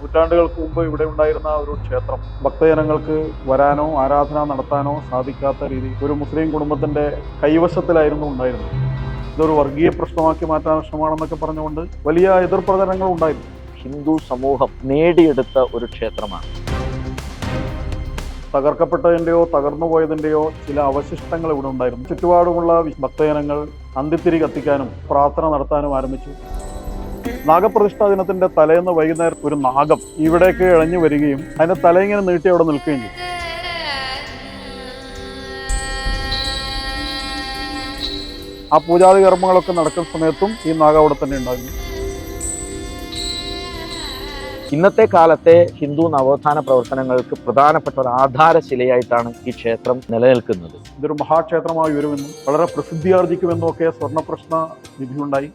നൂറ്റാണ്ടുകൾക്ക് മുമ്പ് ഇവിടെ ഉണ്ടായിരുന്ന ഒരു ക്ഷേത്രം. ഭക്തജനങ്ങൾക്ക് വരാനോ ആരാധന നടത്താനോ സാധിക്കാത്ത രീതി ഒരു മുസ്ലിം കുടുംബത്തിന്റെ കൈവശത്തിലായിരുന്നു ഉണ്ടായിരുന്നത്. ഇതൊരു വർഗീയ പ്രശ്നമാക്കി മാറ്റാൻ ശ്രമമാണെന്നൊക്കെ പറഞ്ഞുകൊണ്ട് വലിയ എതിർപ്രചരണങ്ങൾ ഉണ്ടായിരുന്നു. ഹിന്ദു സമൂഹം നേടിയെടുത്ത ഒരു ക്ഷേത്രമാണ്. തകർക്കപ്പെട്ടതിന്റെയോ തകർന്നു പോയതിന്റെയോ ചില അവശിഷ്ടങ്ങൾ ഇവിടെ ഉണ്ടായിരുന്നു. ചുറ്റുപാടുമുള്ള ഭക്തജനങ്ങൾ അന്തിത്തിരി കത്തിക്കാനും പ്രാർത്ഥന നടത്താനും ആരംഭിച്ചു. നാഗപ്രതിഷ്ഠാ ദിനത്തിന്റെ തലേന്ന് വൈകുന്നേരം ഒരു നാഗം ഇവിടേക്ക് ഇഴഞ്ഞു വരികയും അതിന്റെ തല ഇങ്ങനെ നീട്ടി അവിടെ നിൽക്കുകയും ചെയ്യും ആ പൂജാതി കർമ്മങ്ങളൊക്കെ നടക്കുന്ന സമയത്തും ഈ നാഗം അവിടെ തന്നെ ഉണ്ടാകും ഇന്നത്തെ കാലത്തെ ഹിന്ദു നവോത്ഥാന പ്രവർത്തനങ്ങൾക്ക് പ്രധാനപ്പെട്ട ഒരു ആധാരശിലയായിട്ടാണ് ഈ ക്ഷേത്രം നിലനിൽക്കുന്നത്. ഇതൊരു മഹാക്ഷേത്രമായി വരുമെന്നും വളരെ പ്രസിദ്ധിയാർജിക്കുമെന്നും ഒക്കെ സ്വർണപ്രശ്ന വിധിയുണ്ടായി